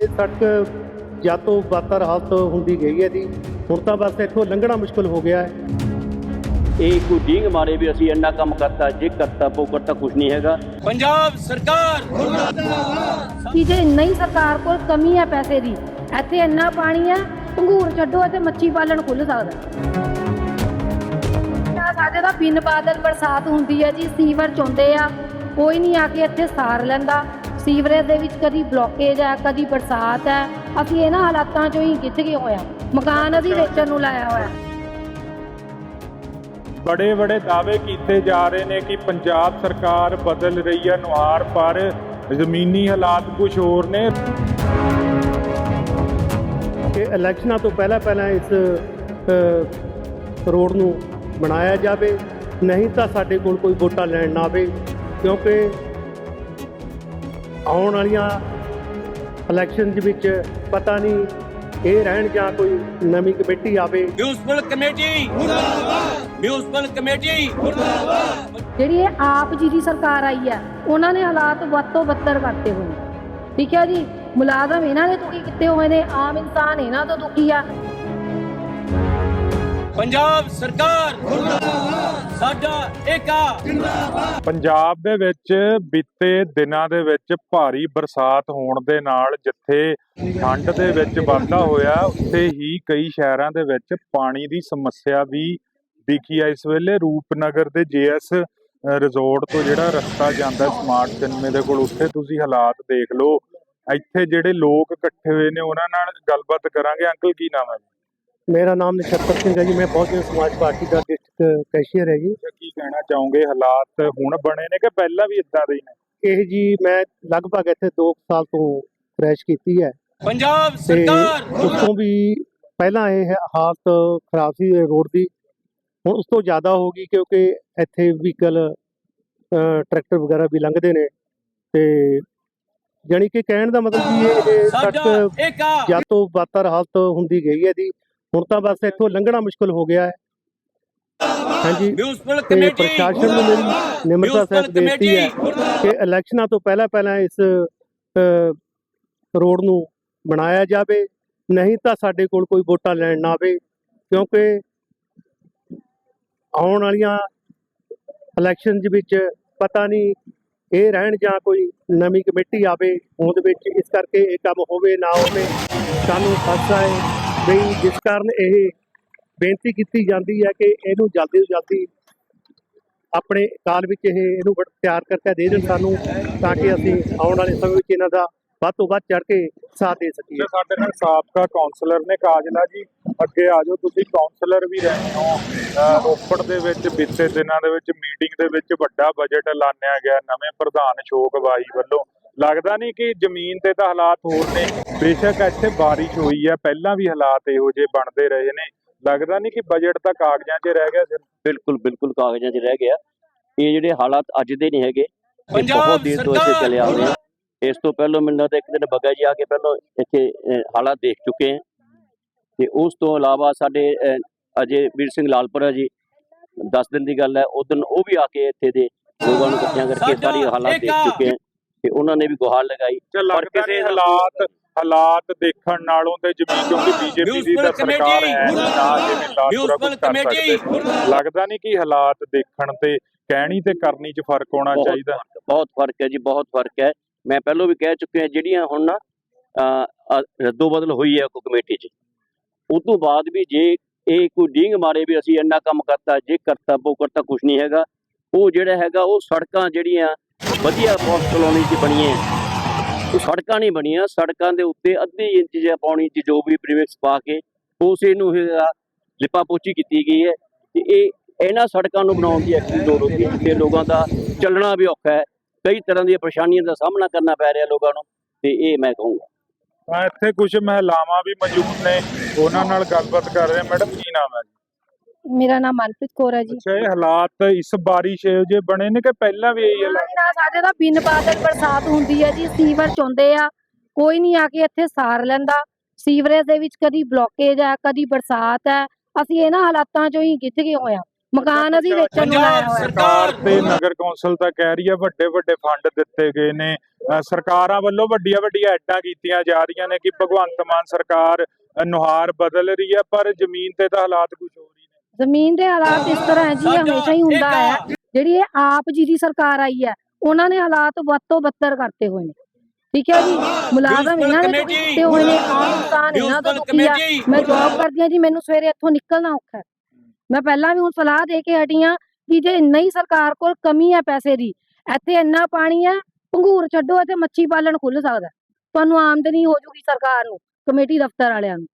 ਇਹ ਸੜਕ ਜਾਂ ਤੋਂ ਬਾਤਰ ਹਾਲਤ ਹੁੰਦੀ ਗਈ ਹੈ ਜੀ। ਹੁਣ ਤਾਂ ਬਸ ਇੱਥੋਂ ਲੰਘਣਾ ਮੁਸ਼ਕਲ ਹੋ ਗਿਆ ਹੈ। ਇਹ ਕੋਈ ਡੀਂਗ ਮਾਰੇ ਵੀ ਅਸੀਂ ਇੰਨਾ ਕੰਮ ਕਰਤਾ ਜੇ ਕਰਤਾ ਉਹ ਕਰਤਾ ਕੁਝ ਨਹੀਂ ਹੈਗਾ। ਪੰਜਾਬ ਸਰਕਾਰ ਕਿ ਜੇ ਨਹੀਂ ਸਰਕਾਰ ਕੋਲ ਕਮੀ ਹੈ ਪੈਸੇ ਦੀ ਇੱਥੇ ਇੰਨਾ ਪਾਣੀ ਹੈ ਪੰਗੂਰ ਛੱਡੋ ਅਤੇ ਮੱਛੀ ਪਾਲਣ ਖੁੱਲ ਸਕਦਾ ਸਾਡੇ ਦਾ ਬਿਨ ਬਾਦਲ ਬਰਸਾਤ ਹੁੰਦੀ ਹੈ ਜੀ ਸੀਵਰ ਚੋਂਦੇ ਆ ਕੋਈ ਨਹੀਂ ਆ ਕੇ ਇੱਥੇ ਸਾਰ ਲੈਂਦਾ। ਸੀਵਰੇਜ ਦੇ ਵਿੱਚ ਕਦੀ ਬਲੋਕੇਜ ਹੈ ਕਦੀ ਬਰਸਾਤ ਹੈ ਅਸੀਂ ਇਹਨਾਂ ਹਾਲਾਤਾਂ 'ਚੋਂ ਹੀ ਗਿੱਜ ਗਏ ਹੋਇਆ ਮਕਾਨ ਅਸੀਂ ਵੇਚਣ ਨੂੰ ਲਾਇਆ ਹੋਇਆ। ਬੜੇ ਬੜੇ ਦਾਅਵੇ ਕੀਤੇ ਜਾ ਰਹੇ ਨੇ ਕਿ ਪੰਜਾਬ ਸਰਕਾਰ ਬਦਲ ਰਹੀ ਹੈ ਨੁਹਾਰ ਪਰ ਜ਼ਮੀਨੀ ਹਾਲਾਤ ਕੁਝ ਹੋਰ ਨੇ। ਕਿ ਇਲੈਕਸ਼ਨਾਂ ਤੋਂ ਪਹਿਲਾਂ ਪਹਿਲਾਂ ਇਸ ਰੋਡ ਨੂੰ ਬਣਾਇਆ ਜਾਵੇ। ਨਹੀਂ ਤਾਂ ਸਾਡੇ ਕੋਲ ਕੋਈ ਵੋਟਾਂ ਲੈਣ ਨਾ ਆਵੇ ਕਿਉਂਕਿ ਆਉਣ ਵਾਲੀਆਂ ਇਲੈਕਸ਼ਨ ਦੇ ਵਿੱਚ ਪਤਾ ਨਹੀਂ ਇਹ ਰਹਿਣ ਜਾਂ ਕੋਈ ਨਵੀਂ ਕਮੇਟੀ ਆਵੇ। ਮਿਊਨਿਸਪਲ ਕਮੇਟੀ ਮੁਰਦਾਬਾਦ। ਮਿਊਨਿਸਪਲ ਕਮੇਟੀ ਮੁਰਦਾਬਾਦ। ਜਿਹੜੀ ਇਹ ਆਪ ਜੀ ਦੀ ਸਰਕਾਰ ਆਈ ਹੈ ਉਹਨਾਂ ਨੇ ਹਾਲਾਤ ਵੱਧ ਤੋਂ ਬੱਤਰ ਕਰਤੇ ਹੋਏ। ਠੀਕ ਹੈ ਜੀ? ਮੁਲਾਜ਼ਮ ਇਹਨਾਂ ਦੇ ਦੁਖੀ ਕੀਤੇ ਹੋਏ ਨੇ ਆਮ ਇਨਸਾਨ ਇਹਨਾਂ ਤੋਂ ਦੁਖੀ ਆ। ਪੰਜਾਬ ਸਰਕਾਰ ਮੁਰਦਾਬਾਦ ਸਾਡਾ ਏਕਾ ਪੰਜਾਬ ਦੇ ਵਿੱਚ ਬੀਤੇ ਦਿਨਾਂ ਦੇ ਵਿੱਚ ਭਾਰੀ ਬਰਸਾਤ ਹੋਣ ਦੇ ਨਾਲ ਜਿੱਥੇ ਠੰਡ ਦੇ ਵਿੱਚ ਵਾਧਾ ਹੋਇਆ, ਉੱਥੇ ਹੀ ਕਈ ਸ਼ਹਿਰਾਂ ਦੇ ਵਿੱਚ ਪਾਣੀ ਦੀ ਸਮੱਸਿਆ ਵੀ ਦਿਖੀ ਆ। ਇਸ ਵੇਲੇ ਰੂਪਨਗਰ ਦੇ ਜੇਐਸ ਰਿਜ਼ੋਰਟ ਤੋਂ ਜਿਹੜਾ ਰਸਤਾ ਜਾਂਦਾ ਸਮਾਰਟ ਸਿਨੇਮੇ ਦੇ ਕੋਲ, ਉੱਥੇ ਤੁਸੀਂ ਹਾਲਾਤ ਦੇਖ ਲਓ। ਇੱਥੇ ਜਿਹੜੇ ਲੋਕ ਇਕੱਠੇ ਹੋਏ ਨੇ, ਉਹਨਾਂ ਨਾਲ ਗੱਲਬਾਤ ਕਰਾਂਗੇ। ਅੰਕਲ, ਕੀ ਨਾਮ ਹੈ? ਮੇਰਾ ਨਾਮ ਨਛੱਤਰ ਸਿੰਘ ਹੈ ਜੀ ਮੈਂ ਬਹੁਜਨ ਸਮਾਜ ਪਾਰਟੀ ਦਾ ਡਿਸਟ੍ਰਿਕਟ ਕੈਸ਼ੀਅਰ ਹੈ ਜੀ। ਕੀ ਕਹਿਣਾ ਚਾਹੋਗੇ? ਹਾਲਾਤ ਹੁਣ ਬਣੇ ਨੇ ਕਿ ਪਹਿਲਾਂ ਵੀ ਇਦਾਂ ਦੇ ਹੀ ਨੇ? ਇਹ ਜੀ ਮੈਂ ਲਗਭਗ ਇੱਥੇ 2 ਸਾਲ ਤੋਂ ਕ੍ਰੈਸ਼ ਕੀਤੀ ਹੈ। ਪੰਜਾਬ ਸਰਕਾਰ! ਉਸ ਤੋਂ ਵੀ ਪਹਿਲਾਂ ਇਹ ਹਾਲਤ ਖਰਾਬ ਸੀ ਰੋਡ ਦੀ। ਹੁਣ ਉਸ ਤੋਂ ਜ਼ਿਆਦਾ ਹੋ ਗਈ ਕਿਉਂਕਿ ਇੱਥੇ ਵਹੀਕਲ ਟਰੈਕਟਰ ਵਗੈਰਾ ਵੀ ਲੰਘਦੇ ਨੇ। ਤੇ ਜਾਣੀ ਕਿ ਕਹਿਣ ਦਾ ਮਤਲਬ ਵੀ ਇਹ ਸੜਕ ਜਾਂ ਤੋਂ ਬਾਤਰ ਹਾਲਤ ਹੁੰਦੀ ਗਈ ਹੈ ਜੀ। ਹੁਣ ਤਾਂ ਬਸ ਇੱਥੋਂ ਲੰਘਣਾ ਮੁਸ਼ਕਲ ਹੋ ਗਿਆ ਹੈ। ਹਾਂਜੀ। ਮਿਊਨਿਸਪਲ ਤੇ ਕਮੇਟੀ ਪ੍ਰਸ਼ਾਸਨ ਨੂੰ ਮੇਰੀ ਨਿਮਰਤਾ ਸਹਿਤ ਬੇਨਤੀ ਹੈ ਕਿ ਇਲੈਕਸ਼ਨਾਂ ਤੋਂ ਪਹਿਲਾਂ ਪਹਿਲਾਂ ਇਸ ਰੋਡ ਨੂੰ ਬਣਾਇਆ ਜਾਵੇ। ਨਹੀਂ ਤਾਂ ਸਾਡੇ ਕੋਲ ਕੋਈ ਵੋਟਾਂ ਲੈਣ ਨਾ ਆਵੇ ਕਿਉਂਕਿ ਆਉਣ ਵਾਲੀਆਂ ਇਲੈਕਸ਼ਨ ਦੇ ਵਿੱਚ ਪਤਾ ਨਹੀਂ ਇਹ ਰਹਿਣ ਜਾਂ ਕੋਈ ਨਵੀਂ ਕਮੇਟੀ ਆਵੇ ਉਹਦੇ ਵਿੱਚ ਇਸ ਕਰਕੇ ਇਹ ਕੰਮ ਹੋਵੇ ਨਾ ਹੋਵੇ ਸਾਨੂੰ ਖਾਸਾ ਹੈ ਬਈ ਜਿਸ ਕਾਰਨ ਇਹ ਬੇਨਤੀ ਕੀਤੀ ਜਾਂਦੀ ਹੈ ਕਿ ਇਹਨੂੰ ਜਲਦੀ ਤੋਂ ਜਲਦੀ ਆਪਣੇ ਕਾਲ ਵਿੱਚ ਇਹ ਇਹਨੂੰ ਤਿਆਰ ਕਰਕੇ ਦੇ ਦੇਣ ਸਾਨੂੰ, ਤਾਂ ਕਿ ਅਸੀਂ ਆਉਣ ਵਾਲੇ ਸਮੇਂ ਵਿੱਚ ਇਹਨਾਂ ਦਾ ਵੱਧ ਤੋਂ ਵੱਧ ਚੜ ਕੇ ਸਾਥ ਦੇ ਸਕੀਏ। ਸਾਡੇ ਨਾਲ ਸਾਬਕਾ ਕਾਉਂਸਲਰ ਨੇ ਕਾਜਲਾ ਜੀ, ਅੱਗੇ ਆ ਜਾਓ, ਤੁਸੀਂ ਕਾਉਂਸਲਰ ਵੀ ਰਹੇ ਹੋ। ਰੋਪੜ ਦੇ ਵਿੱਚ ਬੀਤੇ ਦਿਨਾਂ ਦੇ ਵਿੱਚ ਮੀਟਿੰਗ ਦੇ ਵਿੱਚ ਵੱਡਾ ਬਜਟ ਐਲਾਨਿਆ ਗਿਆ, ਨਵੇਂ ਪ੍ਰਧਾਨ ਅਸ਼ੋਕ ਬਾਈ ਵੱਲੋਂ। ਲੱਗਦਾ ਨਹੀਂ ਕਿ ਜ਼ਮੀਨ ਤੇ ਤਾਂ ਹਾਲਾਤ ਹੋਰ ਨੇ। ਬੇਸ਼ੱਕ ਇੱਥੇ ਬਾਰਿਸ਼ ਹੋਈ ਹੈ ਪਹਿਲਾਂ ਵੀ ਹਾਲਾਤ ਇਹੋ ਜਿਹੇ ਬਣਦੇ ਰਹੇ ਨੇ। ਲੱਗਦਾ ਨਹੀਂ ਕਿ ਬਜਟ ਤਾਂ ਕਾਗਜ਼ਾਂ 'ਚ ਰਹਿ ਗਿਆ ਸਿਰਫ। ਬਿਲਕੁਲ ਬਿਲਕੁਲ ਕਾਗਜ਼ਾਂ 'ਚ ਰਹਿ ਗਿਆ। ਇਹ ਜਿਹੜੇ ਹਾਲਾਤ ਅੱਜ ਦੇ ਨਹੀਂ ਹੈਗੇ ਬਹੁਤ ਦੇਰ ਤੋਂ ਇੱਥੇ ਚੱਲੇ ਆ ਰਹੇ ਆ। ਇਸ ਤੋਂ ਪਹਿਲਾਂ ਮੈਨੂੰ ਲੱਗਦਾ ਇੱਕ ਦਿਨ ਬੱਗਾ ਜੀ ਆ ਕੇ ਪਹਿਲਾਂ ਇੱਥੇ ਹਾਲਾਤ ਦੇਖ ਚੁੱਕੇ ਹੈ ਤੇ ਉਸ ਤੋਂ ਇਲਾਵਾ ਸਾਡੇ ਅਜੇ ਵੀਰ ਸਿੰਘ ਲਾਲਪੁਰਾ ਜੀ 10 ਦਿਨ ਦੀ ਗੱਲ ਹੈ ਉਸ ਦਿਨ ਉਹ ਵੀ ਆ ਕੇ ਇੱਥੇ ਦੇ ਲੋਕਾਂ ਨੂੰ ਇਕੱਠਿਆਂ ਕਰਕੇ ਸਾਰੀ ਹਾਲਾਤ ਦੇਖ। ਚੁੱਕੇ ਹੈ ਤੇ ਉਹਨਾਂ ਨੇ ਵੀ ਗੁਹਾਰ ਲਗਾਈ। ਲੱਗਦਾ ਕਿਸੇ ਹਾਲਾਤ ਹਾਲਾਤ ਦੇਖਣ ਨਾਲੋਂ ਤੇ ਜ਼ਮੀਨ ਕਿਉਂਕਿ ਬੀਜੇਪੀ ਦੀ ਤਾਂ ਸਰਕਾਰ ਕਮੇਟੀ, ਹੈ ਮਿਊਨਿਸਪਲ ਕੁਝ ਕਰ ਕਮੇਟੀ, ਸਕਦੇ ਲੱਗਦਾ ਨਹੀਂ ਕਿ ਹਾਲਾਤ ਦੇਖਣ ਤੇ ਕਹਿਣੀ ਤੇ ਕਰਨੀ 'ਚ ਫ਼ਰਕ ਹੋਣਾ ਚਾਹੀਦਾ। ਬਹੁਤ ਫ਼ਰਕ ਹੈ ਜੀ ਬਹੁਤ ਫ਼ਰਕ ਹੈ। ਮੈਂ ਪਹਿਲਾਂ ਵੀ ਕਹਿ ਚੁੱਕਿਆ ਜਿਹੜੀਆਂ ਹੁਣ ਨਾ ਰੱਦੋ ਬਦਲ ਹੋਈ ਹੈ ਕੋ ਕਮੇਟੀ 'ਚ ਉਸ ਤੋਂ ਬਾਅਦ ਵੀ ਜੇ ਇਹ ਕੋਈ ਡੀਂਗ ਮਾਰੇ ਵੀ ਅਸੀਂ ਇੰਨਾ ਕੰਮ ਕਰਤਾ ਜੇ ਕਰਤਾ ਉਹ ਕਰਤਾ ਕੁਝ ਨਹੀਂ ਹੈਗਾ। ਉਹ ਜਿਹੜਾ ਹੈਗਾ ਉਹ ਸੜਕਾਂ ਜਿਹੜੀਆਂ ਵਧੀਆ ਪੋਸਟ ਕਲੋਨੀ 'ਚ ਬਣੀਆਂ ਉਹ ਸੜਕਾਂ ਨਹੀਂ ਬਣੀਆਂ, ਸੜਕਾਂ ਦੇ ਉੱਤੇ ਅੱਧੀ ਇੰਚ ਜਿਹਾ ਪੌਣੀ ਇੰਚ ਜੋ ਵੀ ਪ੍ਰੀਮਿਕਸ ਪਾ ਕੇ ਉਸ ਇਹਨੂੰ ਲਿਪਾ ਪੋਚੀ ਕੀਤੀ ਗਈ ਹੈ। ਤੇ ਇਹ ਇਹਨਾਂ ਸੜਕਾਂ ਨੂੰ ਬਣਾਉਣ ਦੀ ਐਕਚੁਅਲੀ ਲੋੜ ਹੁੰਦੀ ਹੈ ਤੇ ਲੋਕਾਂ ਦਾ ਚੱਲਣਾ ਵੀ ਔਖਾ ਹੈ। ਕਈ ਤਰ੍ਹਾਂ ਦੀਆਂ ਪਰੇਸ਼ਾਨੀਆਂ ਦਾ ਸਾਹਮਣਾ ਕਰਨਾ ਪੈ ਰਿਹਾ ਲੋਕਾਂ ਨੂੰ, ਤੇ ਇਹ ਮੈਂ ਕਹੂੰਗਾ। ਤਾਂ ਇੱਥੇ ਕੁਝ ਮਹਿਲਾਵਾਂ ਵੀ ਮੌਜੂਦ ਨੇ, ਉਹਨਾਂ ਨਾਲ ਗੱਲਬਾਤ ਕਰ ਰਹੇ। ਮੈਡਮ ਕੀ ਜੀ ਮੇਰਾ ਨਾਮ ਮਨਪ੍ਰੀਤ ਕੌਰ ਹੈ ਜੀ। ਅੱਛਾ ਇਹ ਹਾਲਾਤ ਇਸ ਬਾਰਿਸ਼ ਜਿਹੇ ਬਣੇ ਨੇ ਕਿ ਪਹਿਲਾਂ ਵੀ ਇਹੀ ਹਾਲਾਤ? ਨਾ ਸਾਡੇ ਦਾ ਬਿਨ ਬਾਦਲ ਬਰਸਾਤ ਹੁੰਦੀ ਹੈ ਜੀ। ਸੀਵਰ ਚੋਂਦੇ ਆ ਕੋਈ ਨਹੀਂ ਆ ਕੇ ਇੱਥੇ ਸਾਰ ਲੈਂਦਾ। ਸੀਵਰੇਜ ਦੇ ਵਿੱਚ ਕਦੀ ਬਲੋਕੇਜ ਹੈ ਕਦੀ ਬਰਸਾਤ ਹੈ ਅਸੀਂ ਇਹਨਾਂ ਹਾਲਾਤਾਂ 'ਚੋਂ ਹੀ ਗਿੱਜ ਗਏ ਹੋਏ ਆ। ਮਕਾਨ ਅਸੀਂ ਵੇਚਣ ਨੂੰ ਲਾਇਆ ਹੋਇਆ। ਸਰਕਾਰ ਤੇ ਨਗਰ ਕੌਂਸਲ ਤਾਂ ਕਹਿ ਰਹੀ ਹੈ ਵੱਡੇ ਵੱਡੇ ਫੰਡ ਦਿੱਤੇ ਗਏ ਨੇ। ਸਰਕਾਰਾਂ ਵੱਲੋਂ ਵੱਡੀਆਂ ਵੱਡੀਆਂ ਐਡਾਂ ਕੀਤੀਆਂ ਜਾ ਰਹੀਆਂ ਨੇ ਕਿ ਭਗਵੰਤ ਮਾਨ ਸਰਕਾਰ ਨੁਹਾਰ ਬਦਲ ਰਹੀ ਹੈ ਪਰ ਜ਼ਮੀਨ ਤੇ ਤਾਂ ਹਾਲਾਤ ਕੁਝ ਹੋਰ ਜ਼ਮੀਨ ਦੇ ਹਾਲਾਤ ਇਸ ਤਰ੍ਹਾਂ ਹੈ ਜੀ ਇਹ ਹਮੇਸ਼ਾ ਹੀ ਹੁੰਦਾ ਹੈ। ਜਿਹੜੀ ਇਹ ਆਪ ਜੀ ਦੀ ਸਰਕਾਰ ਆਈ ਹੈ ਉਹਨਾਂ ਨੇ ਹਾਲਾਤ ਵੱਧ ਤੋਂ ਬੱਤਰ ਕਰਤੇ ਹੋਏ ਨੇ। ਠੀਕ ਹੈ ਜੀ? ਮੁਲਾਜ਼ਮ ਇਹਨਾਂ ਨੇ ਦਿੱਤੇ ਹੋਏ ਨੇ ਆਮ ਇਨਸਾਨ ਇਹਨਾਂ ਦਾ ਦੁਖੀ ਆ। ਮੈਂ ਜੌਬ ਕਰਦੀ ਹਾਂ ਜੀ ਮੈਨੂੰ ਸਵੇਰੇ ਇੱਥੋਂ ਨਿਕਲਣਾ ਔਖਾ ਹੈ। ਮੈਂ ਪਹਿਲਾਂ ਵੀ ਹੁਣ ਸਲਾਹ ਦੇ ਕੇ ਹਟੀ ਹਾਂ ਕਿ ਜੇ ਇੰਨਾ ਹੀ ਸਰਕਾਰ ਕੋਲ ਕਮੀ ਹੈ ਪੈਸੇ ਦੀ ਇੱਥੇ ਇੰਨਾ ਪਾਣੀ ਹੈ ਪੰਗੂਰ ਛੱਡੋ ਇੱਥੇ ਮੱਛੀ ਪਾਲਣ ਖੁੱਲ ਸਕਦਾ। ਤੁਹਾਨੂੰ ਆਮਦਨੀ ਹੋ ਜੂਗੀ ਸਰਕਾਰ ਨੂੰ ਕਮੇਟੀ ਦਫ਼ਤਰ ਵਾਲਿਆਂ ਨੂੰ।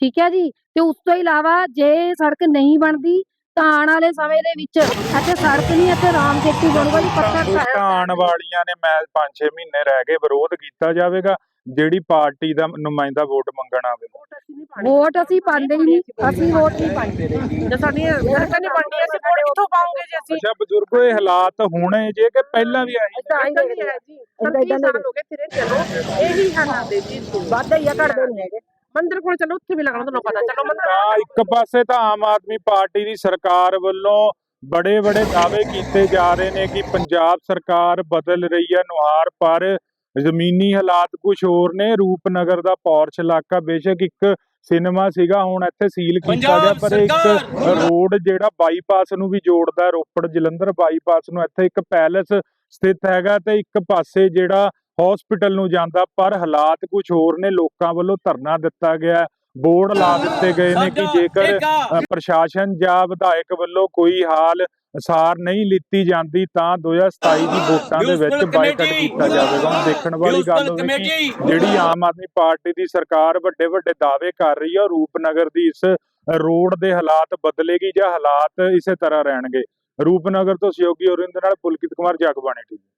ਠੀਕ ਹੈ ਜੀ? ਤੇ ਉਸ ਤੋਂ ਇਲਾਵਾ ਜੇ ਸੜਕ ਨਹੀਂ ਬਣਦੀ ਤਾਂ ਆਉਣ ਵਾਲੇ ਸਮੇਂ ਦੇ ਵਿੱਚ ਇੱਥੇ ਸੜਕ ਨਹੀਂ ਇੱਥੇ ਰਾਮ ਖੇਤੀ ਬਣੂਗਾ ਜੀ ਪੱਕਾ ਘਰ ਤਾਂ ਆਉਣ ਵਾਲੀਆਂ ਨੇ ਮੈਂ 5-6 ਮਹੀਨੇ ਰਹਿ ਗਏ ਵਿਰੋਧ ਕੀਤਾ ਜਾਵੇਗਾ ਜਿਹੜੀ ਪਾਰਟੀ ਦਾ ਨੁਮਾਇੰਦਾ ਵੋਟ ਮੰਗਣ ਆਵੇ। ਵੋਟ ਅਸੀਂ ਪਾਉਂਦੇ। ਹੀ ਨਹੀਂ ਅਸੀਂ ਵੋਟ ਨਹੀਂ ਪਾਉਂਦੇ। ਜੇ ਸਾਡੀਆਂ ਸੜਕਾਂ ਨਹੀਂ ਬਣਦੀਆਂ ਅਸੀਂ ਵੋਟ ਕਿੱਥੋਂ ਪਾਉਂਗੇ ਜੇ ਅਸੀਂ? ਅੱਛਾ ਬਜ਼ੁਰਗੋ ਇਹ ਹਾਲਾਤ ਹੋਣੇ ਜੇ ਕਿ ਪਹਿਲਾਂ ਵੀ ਆਈ ਏਦਾਂ ਨਹੀਂ ਹੈ ਜੀ। ਸਰਦੀ ਸਾਲ ਹੋ ਗਏ ਫਿਰੇ ਚਲੋ। ਇਹੀ ਹਾਲਾਤ ਹੈ ਜੀ। ਵਾਧਾ ਹੀ ਆ ਘਟਦੇ ਨਹੀਂ ਹੈਗੇ। ਮੰਦਿਰ ਕੋਲ ਚਲੋ ਉੱਥੇ ਵੀ ਲੱਗਣਾ ਤੁਹਾਨੂੰ ਪਤਾ। ਚਲੋ ਮੰਦਿਰ ਇੱਕ ਪਾਸੇ ਤਾਂ ਆਮ ਆਦਮੀ ਪਾਰਟੀ ਦੀ ਸਰਕਾਰ ਵੱਲੋਂ ਬੜੇ ਬੜੇ ਦਾਅਵੇ ਕੀਤੇ ਜਾ ਰਹੇ ਨੇ ਕਿ ਪੰਜਾਬ ਸਰਕਾਰ ਬਦਲ ਰਹੀ ਹੈ ਨੁਹਾਰ ਪਰ ਜ਼ਮੀਨੀ ਹਾਲਾਤ ਕੁਝ ਹੋਰ ਨੇ। ਰੂਪਨਗਰ ਦਾ ਪੌਰਸ਼ ਇਲਾਕਾ ਬੇਸ਼ੱਕ ਇੱਕ ਸਿਨੇਮਾ ਸੀਗਾ ਹੁਣ ਇੱਥੇ ਸੀਲ ਕੀਤਾ ਗਿਆ ਪਰ ਇੱਕ ਰੋਡ ਜਿਹੜਾ ਬਾਈਪਾਸ ਨੂੰ ਵੀ ਜੋੜਦਾ ਰੋਪੜ ਜਲੰਧਰ ਬਾਈਪਾਸ ਨੂੰ ਇੱਥੇ ਇੱਕ ਪੈਲੇਸ ਸਥਿਤ ਹੈਗਾ ਤੇ ਇੱਕ ਪਾਸੇ ਜਿਹੜਾ ਹਸਪੀਟਲ ਨੂੰ ਜਾਂਦਾ ਪਰ ਹਾਲਾਤ ਕੁਝ ਹੋਰ ਨੇ ਲੋਕਾਂ ਵੱਲੋਂ ਧਰਨਾ ਦਿੱਤਾ ਗਿਆ ਬੋਰਡ ਲਾ ਦਿੱਤੇ ਗਏ ਨੇ ਕਿ ਜੇਕਰ ਪ੍ਰਸ਼ਾਸਨ ਜਾਂ ਵਿਧਾਇਕ ਵੱਲੋਂ ਕੋਈ ਹਾਲ ਸਾਰ ਨਹੀਂ ਲਿੱਤੀ ਜਾਂਦੀ ਤਾਂ 2027 ਦੀ ਵੋਟਾਂ ਦੇ ਵਿੱਚ ਬਾਈਕਾਟ ਕੀਤਾ ਜਾਵੇਗਾ। ਹੁਣ ਦੇਖਣ ਵਾਲੀ ਗੱਲ ਹੋਵੇਗੀ ਜਿਹੜੀ ਆਮ ਆਦਮੀ ਪਾਰਟੀ ਦੀ ਸਰਕਾਰ ਵੱਡੇ ਵੱਡੇ ਦਾਅਵੇ ਕਰ ਰਹੀ ਹੈ ਰੂਪਨਗਰ ਦੀ ਇਸ ਰੋਡ ਦੇ ਹਾਲਾਤ ਬਦਲੇਗੀ ਜਾਂ ਹਾਲਾਤ ਇਸੇ ਤਰ੍ਹਾਂ ਰਹਿਣਗੇ। ਰੂਪਨਗਰ ਤੋਂ ਸਹਿਯੋਗੀ ਔਰਿੰਦ ਨਾਲ ਪੁਲਕਿਤ ਕੁਮਾਰ ਜਗਬਾਣੀ ਟੀਵੀ।